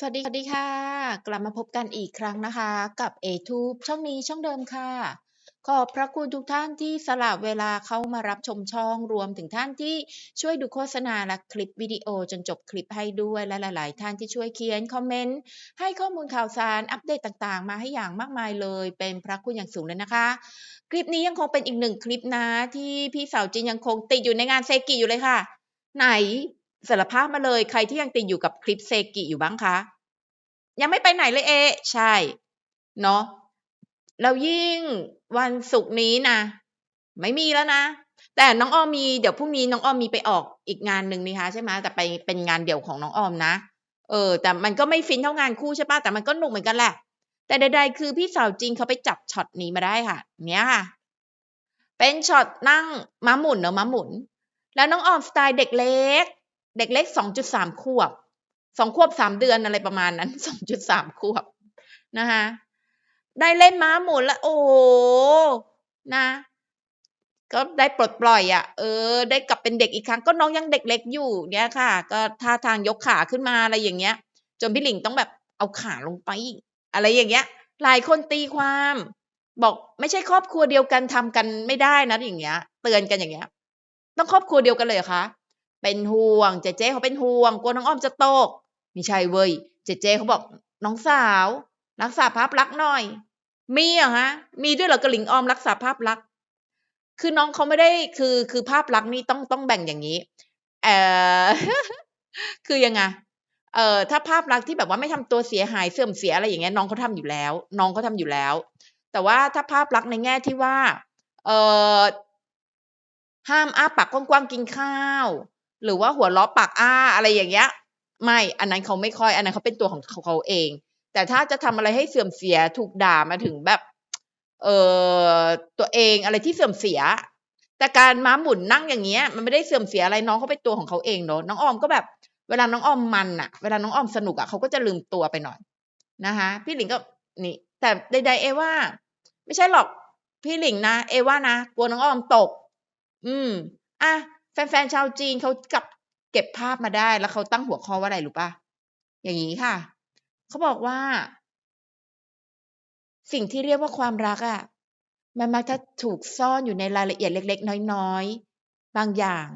สวัสดีสวัสดีค่ะ กลับมาพบกันอีกครั้งนะคะ กับ A-Tube ช่องนี้ช่องเดิมค่ะ ขอบพระคุณทุกท่านที่สละเวลาเข้ามารับชมช่องรวมถึงท่านที่ช่วยดูโฆษณาและคลิปวิดีโอจนจบคลิปให้ด้วยและหลาย ๆ ท่านที่ช่วยเขียนคอมเมนต์ให้ข้อมูลข่าวสารอัปเดตต่าง ๆ มาให้อย่างมากมายเลย เป็นพระคุณอย่างสูงเลยนะคะ คลิปนี้ยังคงเป็นอีกหนึ่งคลิปนะที่พี่สาวจีนยังคงติดอยู่ในงานเซกิอยู่เลยค่ะ ไหน สารภาพมาเลยใครที่ยังติดอยู่กับคลิปเซกิอยู่บ้างคะ ยังไม่ไปไหนเลยเอ ใช่ เนาะแล้วยิ่งวันศุกร์นี้นะไม่มีแล้วนะ แต่น้องออมมีเดี๋ยวพรุ่งนี้น้องออมมีไปออกอีกงานหนึ่งนี่คะใช่ไหมแต่ไปเป็นงานเดี่ยวของน้องออมนะ เออ แต่มันก็ไม่ฟินเท่างานคู่ใช่ปะแต่มันก็หนุกเหมือนกันแหละ แต่ใดๆคือพี่สาวจริงเขาไปจับช็อตนี้มาได้ค่ะ เนี้ยค่ะ เป็นช็อตนั่งม้าหมุนเนอะม้าหมุน แล้วน้องออมสไตล์เด็กเล็ก เด็กเล็ก 2.3ขวบ2ขวบ3เดือนอะไรประมาณนั้น2.3ขวบนะคะได้เล่นม้าหมุนแล้วโอ้นะ ก็ได้ปลดปล่อยอะเออ ได้กลับเป็นเด็กอีกครั้ง ก็น้องยังเด็กเล็กอยู่เนี่ยค่ะ ก็ท่าทางยกขาขึ้นมาอะไรอย่างเงี้ย จนพี่หลิงต้องแบบเอาขาลงไป อะไรอย่างเงี้ย หลายคนตีความ บอกไม่ใช่ครอบครัวเดียวกันทำกันไม่ได้นะอย่างเงี้ย เตือนกันอย่างเงี้ย ต้องครอบครัวเดียวกันเลยเหรอคะ เป็นห่วง เจเจเขาเป็นห่วง กลัวน้องอ้อมจะตก ไม่ใช่เว้ย เจเจเขาบอก น้องสาว รักษาภาพลักษณ์หน่อย มีเหรอคะมีด้วยเหรอกระหลิงออมรักษาภาพลักษณ์ คือน้องเขาไม่ได้ คือ คือภาพลักษณ์นี่ต้อง ต้องแบ่งอย่างงี้ เออคือยังไง เอ่อถ้าภาพลักษณ์ที่แบบว่าไม่ทำตัวเสียหายเสื่อมเสียอะไรอย่างเงี้ยน้องเขาทำอยู่แล้ว น้องเขาทำอยู่แล้ว แต่ว่าถ้าภาพลักษณ์ในแง่ที่ว่า เอ่อห้ามอ้าปากกว้างๆกินข้าว หรือว่าหัวเราะปากอ้าอะไรอย่างเงี้ย ไม่อันนั้นเขาไม่ค่อย อันนั้นเขาเป็นตัวของของเขาเอง แต่ถ้าจะทำอะไรให้เสื่อมเสียถูกด่ามาถึงแบบ เอ่อตัวเองอะไรที่เสื่อมเสีย แต่การม้าหมุนนั่งอย่างเงี้ย มันไม่ได้เสื่อมเสียอะไรน้องเขาเป็นตัวของเขาเองเนาะน้องออมก็แบบ เวลาน้องออมมันน่ะเวลาน้องออมสนุกอะเขาก็จะลืมตัวไปหน่อยนะคะพี่หลิงก็นี่ แต่ใดๆเอว่า ไม่ใช่หรอกพี่หลิงนะ เอว่านะกลัวน้องออมตก อืมอะ แฟนๆชาวจีนเขากลับเก็บภาพมาได้ แล้วเขาตั้งหัวข้อว่าอะไรรู้ปล่า?อย่างงี้ค่ะ เขาบอกว่า สิ่งที่เรียกว่าความรักอะมันมักจะถูกซ่อนอยู่ในรายละเอียดเล็ก ๆ น้อยๆ บางอย่าง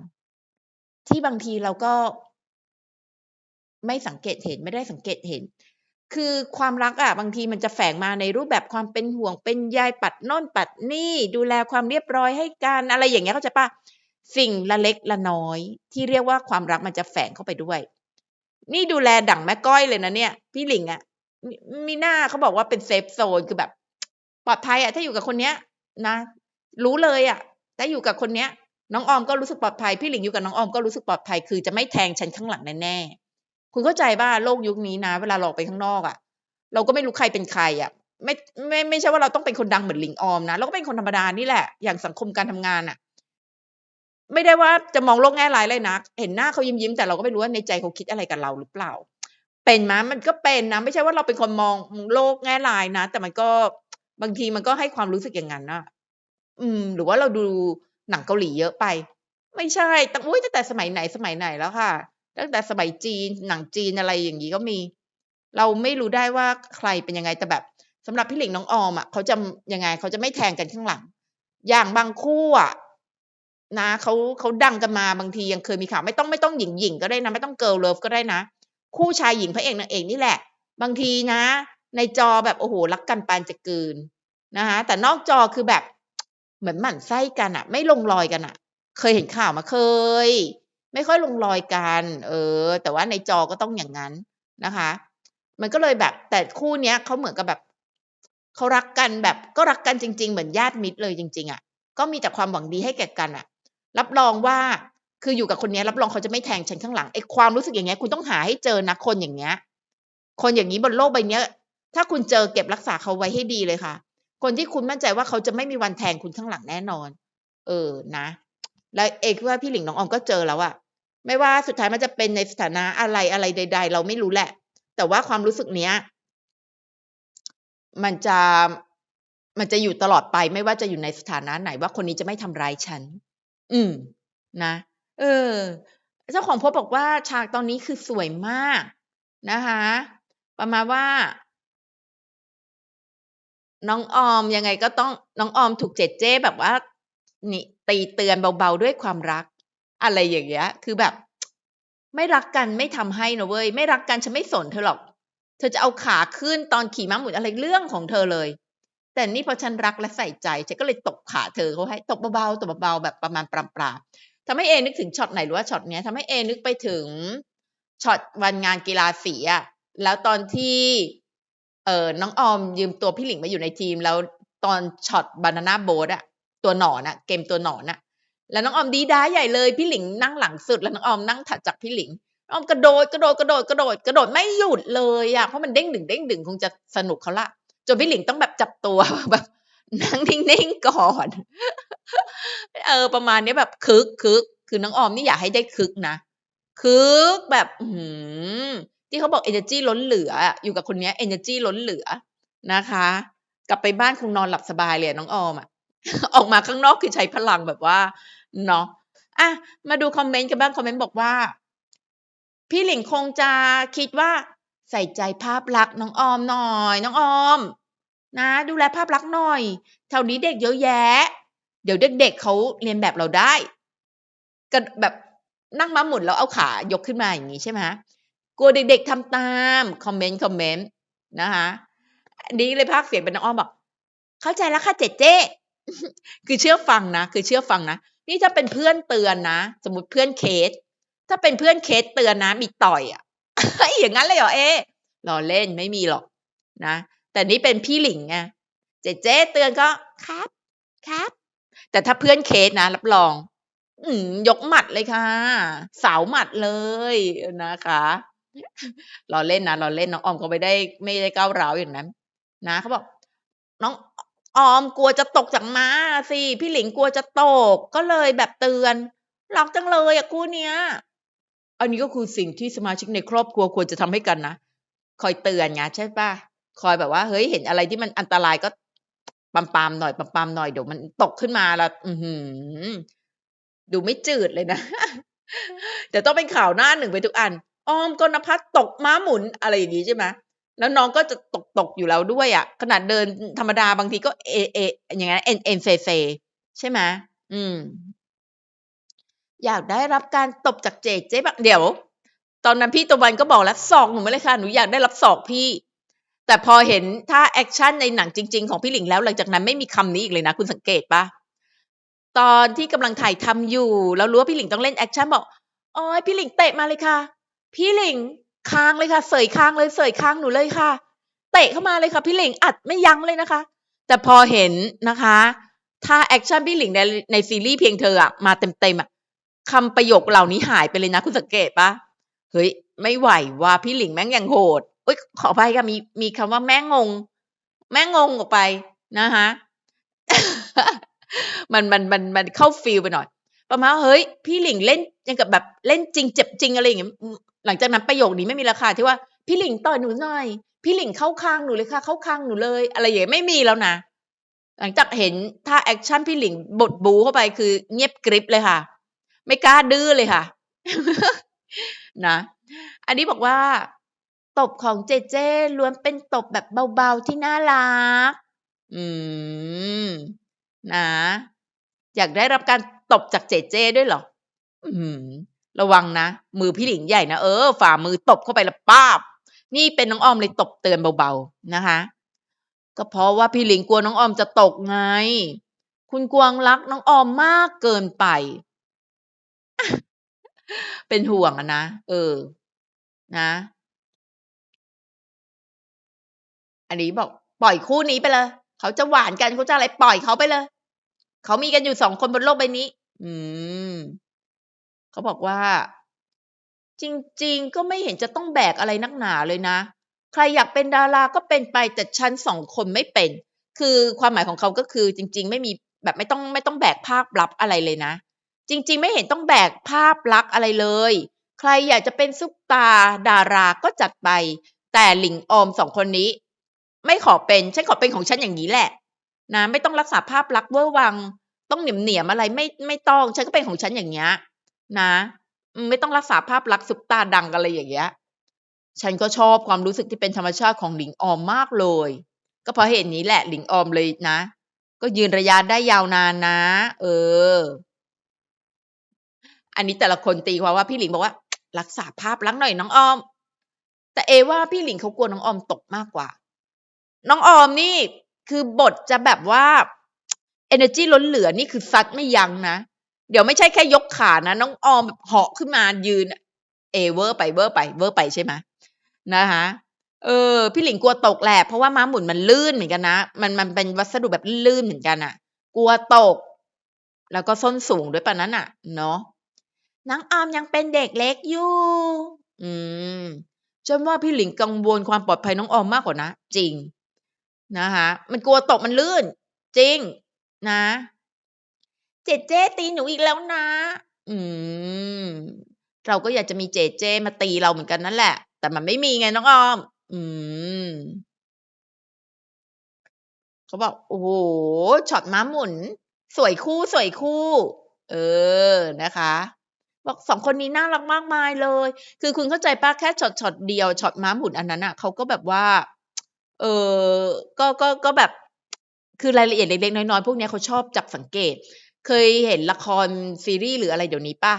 ที่บางทีเราก็ ไม่สังเกตเห็นไม่ได้สังเกตเห็น คือความรักอะบางทีมันจะแฝงมาในรูปแบบความเป็นห่วงเป็นใยปัดน่นปัดนี่ ดูแลความเรียบร้อยให้กันอะไรอย่างเงี้ยเข้าใจปล่า? สิ่งละเล็กละน้อย ที่เรียกว่าความรักมันจะแฝงเข้าไปด้วย นี่ดูแลดั่งแม่ก้อยเลยนะเนี่ย พี่หลิงอะมิมิน่าเขาบอกว่าเป็นเซฟโซนคือแบบ ปลอดภัยอะถ้าอยู่กับคนเนี้ย นะ รู้เลยอะถ้าอยู่กับคนเนี้ย น้องออมก็รู้สึกปลอดภัยพี่หลิงอยู่กับน้องออมก็รู้สึกปลอดภัยคือจะไม่แทงฉันข้างหลังแน่ๆคุณเข้าใจเปล่าโลกยุคนี้นะ เวลาเราอกไปข้างนอกอะเราก็ไม่รู้ใครเป็นใครอะไม่ไม่ไม่ใช่ว่าเราต้องเป็นคนดังเหมือนหลิงออมนะเราก็เป็นคนธรรมดานี่แหละ อย่างสังคมการทำงานน่ะ ไม่ได้ว่าจะมองโลกแง่ร้ายเลยนะเห็นหน้าเขายิ้มๆแต่เราก็ไม่รู้ว่าในใจเขาคิดอะไรกับเราหรือเปล่า เป็นไหม?มันก็เป็นนะ ไม่ใช่ว่าเราเป็นคนมองโลกแง่ร้ายนะ แต่มันก็บางทีมันก็ให้ความรู้สึกอย่างงั้นน่ะอืม หรือว่าเราดูหนังเกาหลีเยอะไป ไม่ใช่ตั้งแต่สมัยไหนสมัยไหนแล้วค่ะ ตั้งแต่สมัยจีนหนังจีนอะไรอย่างงี้ก็มี เราไม่รู้ได้ว่าใครเป็นยังไงแต่แบบสำหรับพี่หลิงน้องออมอะเขาจะยังไงเขาจะไม่แทงกันข้างหลัง อย่างบางคู่อะ นะเขาเขาดังกันมาบางทียังเคยมีข่าวไม่ต้องไม่ต้องหญิงๆก็ได้นะ ไม่ต้อง Girl Love ก็ได้นะ คู่ชายหญิงพระเอกนางเอกนี่แหละ บางทีนะ ในจอแบบโอ้โฮรักกันปานจะเกลืนนะคะแต่นอกจอคือแบบเหมือนหมั่นไส้กันอะไม่ลงรอยกันน่ะเคยเห็นข่าวไหม?เคย ไม่ค่อยลงรอยกัน เออ แต่ว่าในจอก็ต้องอย่างงั้นนะคะ มันก็เลยแบบแต่คู่เนี้ยเขาเหมือนกับแบบเขารักกันแบบก็รักกันจริง ๆ เหมือนญาติมิตรเลยจริง ๆอะก็มีแต่ความหวังดีให้แก่กันน่ะ รับรองว่าคืออยู่กับคนนี้รับรองเขาจะไม่แทงฉันข้างหลังไอ้ความรู้สึกอย่างเงี้ยคุณต้องหาให้เจอนะคนอย่างเงี้ยคนอย่างงี้บนโลกใบเนี้ย ถ้าคุณเจอเก็บรักษาเขาไว้ให้ดีเลยค่ะ คนที่คุณมั่นใจว่าเขาจะไม่มีวันแทงคุณข้างหลังแน่นอน เออนะ แล้วเอคิดว่าพี่หลิงน้องออมก็เจอแล้วอะไม่ว่าสุดท้ายมันจะเป็นในสถานะอะไรอะไรใด ๆ เราไม่รู้แหละ แต่ว่าความรู้สึกเนี้ย มันจะมันจะอยู่ตลอดไป ไม่ว่าจะอยู่ในสถานะไหนว่าคนนี้จะไม่ทำร้ายฉัน อืม นะ เออ เจ้าของโพสต์บอกว่าฉากตอนนี้คือสวยมากนะคะ ประมาณว่า น้องออมยังไงก็ต้องน้องออมถูกเจเจ้แบบว่า นี่ตีเตือนเบาๆด้วยความรัก อะไรอย่างเงี้ย คือแบบ ไม่รักกันไม่ทำให้นะเว้ย ไม่รักกันฉันไม่สนเธอหรอก เธอจะเอาขาขึ้นตอนขี่ม้าหมุนอะไรเรื่องของเธอเลย แต่นี่พอฉันรักและใส่ใจฉันก็เลยตบขาเธอเขาให้ตบเบาๆตบเบาๆแบบประมาณปรำปราทำให้เอนึกถึงช็อตไหนหรือว่าช็อตเนี้ยทำให้เอนึกไปถึงช็อตวันงานกีฬาสีอะแล้วตอนที่เออน้องออมยืมตัวพี่หลิงมาอยู่ในทีม แล้วตอนช็อตบานาน่าโบ๊ทอะตัวหนอนอะเกมตัวหนอนอะแล้วน้องออมดีด้าใหญ่เลยพี่หลิงนั่งหลังสุด แล้วน้องออมนั่งถัดจากพี่หลิงน้องออมกระโดดกระโดดกระโดดกระโดดกระโดดไม่หยุดเลยอะเพราะมันเด้งดึงเด้งดึงคงจะสนุกเขาละ จนพี่หลิงต้องแบบจับตัวแบบนั่งนิ่งๆก่อน เออ ประมาณนี้แบบคึกคึกคือน้องออมนี่อยากให้ได้คึกนะคึกแบบอืมที่เขาบอก energy ล้นเหลือ อยู่กับคนนี้ย energy ล้นเหลือนะคะ กลับไปบ้านคงนอนหลับสบายเลยน้องออมอะออกมาข้างนอกคือใช้พลังแบบว่าเนาะอะมาดูคอมเมนต์กันบ้างคอมเมนต์บอกว่า พี่หลิงคงจะคิดว่า ใส่ใจภาพลักษณ์น้องออมหน่อย น้องออม นะ ดูแลภาพลักษณ์หน่อยแถวนี้เด็กเยอะแยะ เดี๋ยวเด็กๆเขาเรียนแบบเราได้ก็แบบนั่งม้าหมุนแล้วเอาขายกขึ้นมาอย่างนี้ใช่ไหมกลัวเด็กๆทำตามคอมเมนต์คอมเมนต์นะคะนนี้เลยภาคเสียงเป็นน้องอ้อมบอกเข้าใจแล้วค่ะเจ๊เจ๊คือเชื่อฟังนะคือเชื่อฟังนะนี่ถ้าเป็นเพื่อนเตือนนะ สมมติเพื่อนเคส ถ้าเป็นเพื่อนเคสเตือนนะมีต่อยอะ อย่างนั้นเลยเหรอเอ๊รอเล่นไม่มีหรอกนะ แต่นี่เป็นพี่หลิงไงเจ๊เจ๊เตือนก็ครับครับ แต่ถ้าเพื่อนเคสนะรับรอง อืยกหมัดเลยค่ะ สาวหมัดเลยนะคะรอเล่นนะรอเล่นน้องออมก็ไม่ได้ไม่ได้ก้าวร้าวอย่างนั้น นะเขาบอกน้องออมกลัวจะตกจากม้าสิพี่หลิงกลัวจะตก ก็เลยแบบเตือนรักจังเลยอะคู่เนี้ย อันนี้ก็คือสิ่งที่สมาชิกในครอบครัวควรจะทำให้กันนะคอยเตือนไงใช่ปะคอยแบบว่าเฮ้ยเห็นอะไรที่มันอันตรายก็ปั๊มปามหน่อยปั๊มปามหน่อยเดี๋ยวมันตกขึ้นมาแล้วอืดูไม่จืดเลยนะเดี๋ยวต้องเป็นข่าวหน้าหนึ่งไปทุกอันออมกนพัฒตกม้าหมุนอะไรอย่างนี้ใช่ไหมแล้วน้องก็จะตกตกอยู่แล้วด้วยอะ่ะ ขนาดเดินธรรมดาบางทีก็เอเออย่างนั้นเอ็นเอ็นเซเซใช่ไหมอืม อยากได้รับการตบจากเจเจ๊แบบเดี๋ยว ตอนนั้นพี่ตะวันก็บอกแล้วสอกหนูไม่เลยค่ะหนูอยากได้รับสอกพี่ แต่พอเห็นถ้าแอคชั่นในหนังจริง ๆ ของพี่หลิงแล้วหลังจากนั้นไม่มีคำนี้อีกเลยนะ คุณสังเกตปะตอนที่กำลังถ่ายทำอยู่แล้วรู้ว่าพี่หลิงต้องเล่นแอคชั่นบอกอ๋อพี่หลิงเตะมาเลยค่ะ พี่หลิงค้างเลยค่ะ เสยค้างเลยเสยค้างหนูเลยค่ะ เตะเข้ามาเลยค่ะพี่หลิงอัดไม่ยั้งเลยนะคะ แต่พอเห็นนะคะ ถ้าแอคชั่นพี่หลิงในในซีรีส์เพียงเธออะมาเต็มๆอะ คำประโยคเหล่านี้หายไปเลยนะคุณสังเกตปะเฮ้ยไม่ไหวว่าพี่หลิงแม่งยังโหดเอ้ยขออภัยค่ะมีมีคำว่าแม่งง แม่งงออกไปนะคะมันมันมันมันเข้าฟิลไปหน่อย ประมาณเฮ้ย พี่หลิงเล่นยังกับแบบเล่นจริงเจ็บจริงอะไรอย่างเงี้ยหลังจากนั้นประโยคนี้ไม่มีราคาที่ว่าพี่หลิงต่อยหนูหน่อย พี่หลิงเข้าข้างหนูเลยค่ะ เข้าข้างหนูเลย อะไรอย่างเงี้ยไม่มีแล้วนะหลังจากเห็นถ้าแอคชั่นพี่หลิงบทบูเข้าไปคือเงียบกริบเลยค่ะ ไม่กล้าดื้อเลยค่ะนะ อันนี้บอกว่า ตบของเจเจล้วนเป็นตบแบบเบาๆที่น่ารัก อืม นะ อยากได้รับการตบจากเจเจด้วยเหรอ อืม ระวังนะ มือพี่หลิงใหญ่นะ เออ ฝ่ามือตบเข้าไปละป้าบ นี่เป็นน้องออมเลยตบเตือนเบาๆ นะคะ ก็เพราะว่าพี่หลิงกลัวน้องออมจะตกไง คุณกวางรักน้องออมมากเกินไป เป็นห่วงอะนะ เออ นะ อันนี้บอกปล่อยคู่นี้ไปเลยเขาจะหวานกันเขาจะอะไรปล่อยเขาไปเลย เขามีกันอยู่สองคนบนโลกใบนี้ อืม เขาบอกว่า จริง ๆ ก็ไม่เห็นจะต้องแบกอะไรนักหนาเลยนะ ใครอยากเป็นดาราก็เป็นไปแต่ฉันสองคนไม่เป็น คือความหมายของเขาก็คือ จริง ๆ ไม่มีแบบไม่ต้องไม่ต้องแบกภาพลับอะไรเลยนะ จริงๆ ไม่เห็นต้องแบกภาพลักษณ์อะไรเลย ใครอยากจะเป็นซุปตาดาราก็จัดไป แต่หลิงออมสองคนนี้ ไม่ขอเป็น ฉันขอเป็นของฉันอย่างนี้แหละ นะไม่ต้องรักษาภาพลักษณ์เวอร์วัง ต้องเหนียมเหนียมอะไรไม่ไม่ต้องฉันก็เป็นของฉันอย่างเงี้ยนะไม่ต้องรักษาภาพลักษณ์ซุปตาดังอะไรอย่างเงี้ยฉันก็ชอบความรู้สึกที่เป็นธรรมชาติของหลิงออมมากเลย ก็เพราะเหตุนี้แหละหลิงออมเลยนะ ก็ยืนระยะได้ยาวนานนะ เออ อันนี้แต่ละคนตีความว่าพี่หลิงบอกว่า รักษาภาพลักษณ์หน่อยน้องออม แต่เอว่าพี่หลิงเขากลัวน้องออมตกมากกว่า น้องออมนี่คือบทจะแบบว่า energy ล้นเหลือนี่คือซัดไม่ยั้งนะเดี๋ยวไม่ใช่แค่ยกขานะ น้องออมแบบเหาะขึ้นมายืน เอเวอร์ไปเวอร์ไปเวอร์ไปใช่ไหมนะคะเออพี่หลิงกลัวตกแหละเพราะว่าม้าหมุนมันลื่นเหมือนกันนะมันมันเป็นวัสดุแบบลื่นเหมือนกันอะกลัวตก แล้วก็ส้นสูงด้วยปะนั้นอะเนาะ น้องออมยังเป็นเด็กเล็กอยู่ อืมฉันว่าพี่หลิงกังวลความปลอดภัยน้องออมมากกว่านะ จริง นะคะมันกลัวตกมันลื่น จริง นะ เจเจตีหนูอีกแล้วนะ อืม เราก็อยากจะมีเจเจมาตีเราเหมือนกันนั่นแหละ แต่มันไม่มีไงน้องออม อืม เขาบอก โอ้โห ช็อตม้าหมุน สวยคู่สวยคู่ เออ นะคะ บอกสองคนนี้น่ารักมากมายเลย คือคุณเข้าใจป้าแค่ช็อตช็อตเดียวช็อตม้าหมุนอันนั้นอะเขาก็แบบว่า เออก็ก็ก็แบบ คือรายละเอียดเล็กๆน้อยๆพวกนี้เขาชอบจับสังเกต เคยเห็นละครซีรีส์หรืออะไรเดี๋ยวนี้ป่ะ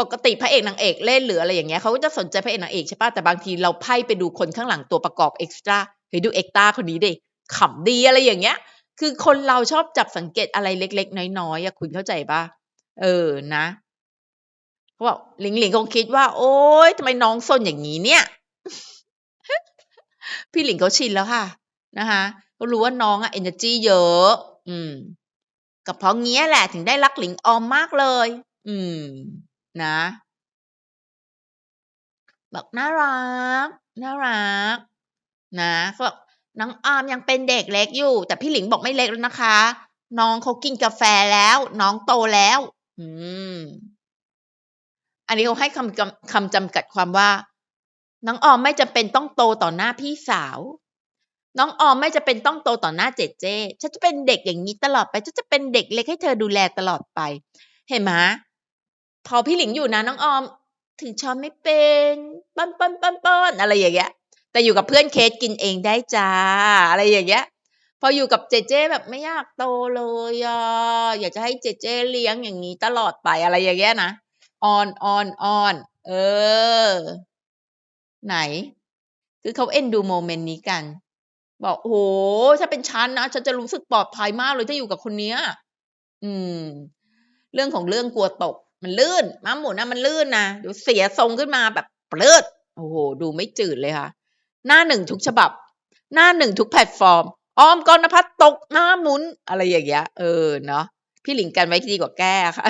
ปกติพระเอกนางเอกเล่นหรืออะไรอย่างเงี้ยเขาก็จะสนใจพระเอกนางเอกใช่ป่ะแต่บางทีเราไพ่ไปดูคนข้างหลังตัวประกอบเอ็กซ์ตร้าเฮ้ยดูเอ็กตร้าคนนี้ดิขำดีอะไรอย่างเงี้ย คือคนเราชอบจับสังเกตอะไรเล็ก ๆ น้อยๆอะคุณเข้าใจป่ะเออนะ เขาบอกหลิงหลิงคงคิดว่า โอ๊ยทำไมน้องซนอย่างนี้เนี่ย พี่หลิงเขาชินแล้วค่ะ นะคะก็รู้ว่าน้องอะ energy เยอะ อืมก็เพราะเงี้ยแหละถึงได้รักหลิงออมมากเลย อืม นะบอกน่ารัก น่ารัก นะเขาบอกน้องออมยังเป็นเด็กเล็กอยู่ แต่พี่หลิงบอกไม่เล็กแล้วนะคะ น้องเขากินกาแฟแล้ว น้องโตแล้ว อืม อันนี้เขาให้คำจำคำจำกัดความว่า น้องออมไม่จำเป็นต้องโตต่อหน้าพี่สาว น้องออมไม่จะเป็นต้องโตต่อหน้าเจเจฉันจะเป็นเด็กอย่างนี้ตลอดไปฉันจะเป็นเด็กเล็กให้เธอดูแลตลอดไป เห็นไหมพอพี่หลิงอยู่นะน้องออม ถึงช้อนไม่เป็นป้อนป้อนป้อนป้อนอะไรอย่างเงี้ย แต่อยู่กับเพื่อนเคสกินเองได้จ้า อะไรอย่างเงี้ยพออยู่กับเจเจแบบไม่อยากโตเลยอะอยากจะให้เจเจเลี้ยงอย่างนี้ตลอดไปอะไรอย่างเงี้ยนะ ออนออนออนเออ ไหน คือเขาเอ็นดูโมเมนต์นี้กัน บอกโอ้โหถ้าเป็นฉันนะฉันจะรู้สึกปลอดภัยมากเลยถ้าอยู่กับคนเนี้ย อืม เรื่องของเรื่องกลัวตก มันลื่นม้าหมุนนะมันลื่นนะเดี๋ยวเสียทรงขึ้นมาแบบเปลืดโอ้โห ดูไม่จืดเลยค่ะ หน้าหนึ่งทุกฉบับ หน้าหนึ่งทุกแพลตฟอร์ม ออมกรณพัฒตกหน้าหมุน อะไรอย่างเงี้ย เออ เนาะ พี่หลิงกันไว้ดีกว่าแก้ค่ะ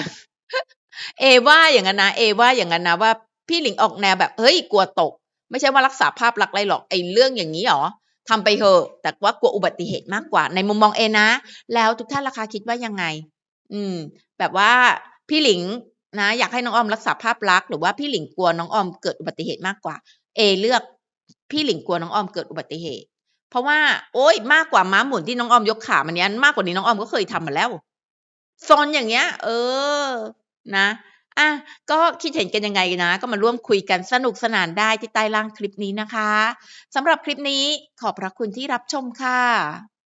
เอว่าอย่างนั้นนะเอว่าอย่างนั้นนะว่าพี่หลิงออกแนวแบบเฮ้ยกลัวตก ไม่ใช่ว่ารักษาภาพลักษณ์ไรหรอกไอ้เรื่องอย่างนี้หรอทำไปเถอะแต่ว่ากลัวอุบัติเหตุมากกว่า ในมุมมองเอนะ แล้วทุกท่านราคาคิดว่ายังไง อืม แบบว่าพี่หลิงนะอยากให้น้องออมรักษาภาพลักษณ์หรือว่าพี่หลิงกลัวน้องออมเกิดอุบัติเหตุมากกว่า เอเลือกพี่หลิงกลัวน้องออมเกิดอุบัติเหตุ เพราะว่าโอ๊ยมากกว่าม้าหมุนที่น้องออมยกขามันเนี้ยมากกว่านี้น้องออมก็เคยทำมาแล้วซนอย่างเงี้ย เออ นะอะก็คิดเห็นกันยังไงนะ ก็มาร่วมคุยกันสนุกสนานได้ที่ใต้ล่างคลิปนี้นะคะสำหรับคลิปนี้ขอบพระคุณที่รับชมค่ะ